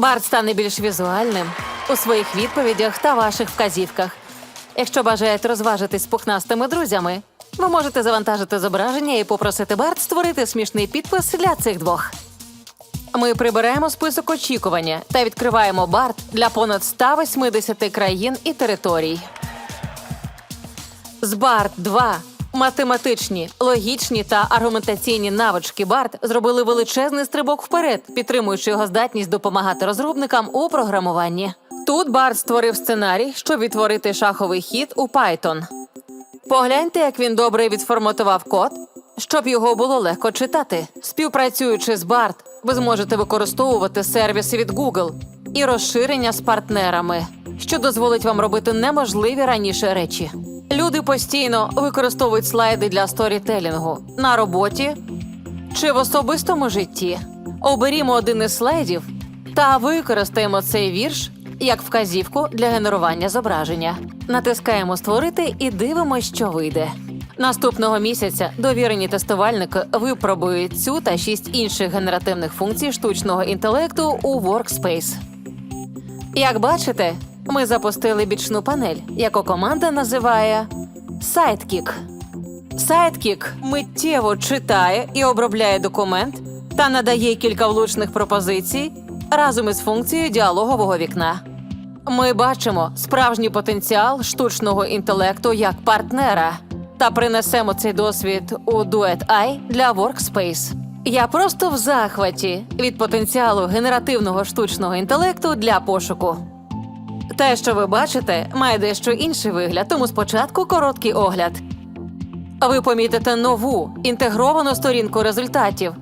Барт стане більш візуальним у своїх відповідях та ваших вказівках. Якщо бажаєте розважитись з пухнастими друзями, ви можете завантажити зображення і попросити Барт створити смішний підпис для цих двох. Ми прибираємо список очікування та відкриваємо Барт для понад 180 країн і територій. З Барт 2 математичні, логічні та аргументаційні навички Барт зробили величезний стрибок вперед, підтримуючи його здатність допомагати розробникам у програмуванні. Тут Барт створив сценарій, щоб відтворити шаховий хід у Python. Погляньте, як він добре відформатував код, щоб його було легко читати. Співпрацюючи з BART, ви зможете використовувати сервіси від Google і розширення з партнерами, що дозволить вам робити неможливі раніше речі. Люди постійно використовують слайди для сторітелінгу на роботі чи в особистому житті. Оберімо один із слайдів та використаємо цей вірш як вказівку для генерування зображення. Натискаємо Створити і дивимося, що вийде. Наступного місяця довірені тестувальники випробують цю та шість інших генеративних функцій штучного інтелекту у Workspace. Як бачите, ми запустили бічну панель, яку команда називає Sidekick. Sidekick миттєво читає і обробляє документ та надає кілька влучних пропозицій разом із функцією діалогового вікна. Ми бачимо справжній потенціал штучного інтелекту як партнера та принесемо цей досвід у Duet AI для Workspace. Я просто в захваті від потенціалу генеративного штучного інтелекту для пошуку. Те, що ви бачите, має дещо інший вигляд, тому спочатку короткий огляд. Ви помітите нову інтегровану сторінку результатів,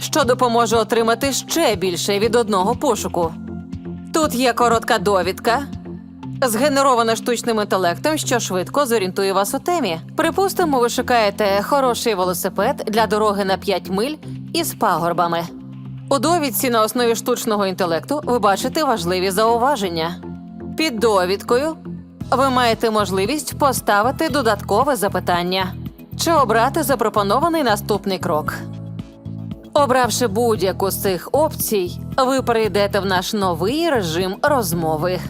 що допоможе отримати ще більше від одного пошуку. Тут є коротка довідка, згенерована штучним інтелектом, що швидко зорієнтує вас у темі. Припустимо, ви шукаєте хороший велосипед для дороги на 5 миль із пагорбами. У довідці на основі штучного інтелекту ви бачите важливі зауваження. Під довідкою ви маєте можливість поставити додаткове запитання чи обрати запропонований наступний крок. Обравши будь-яку з цих опцій, ви перейдете в наш новий режим розмови.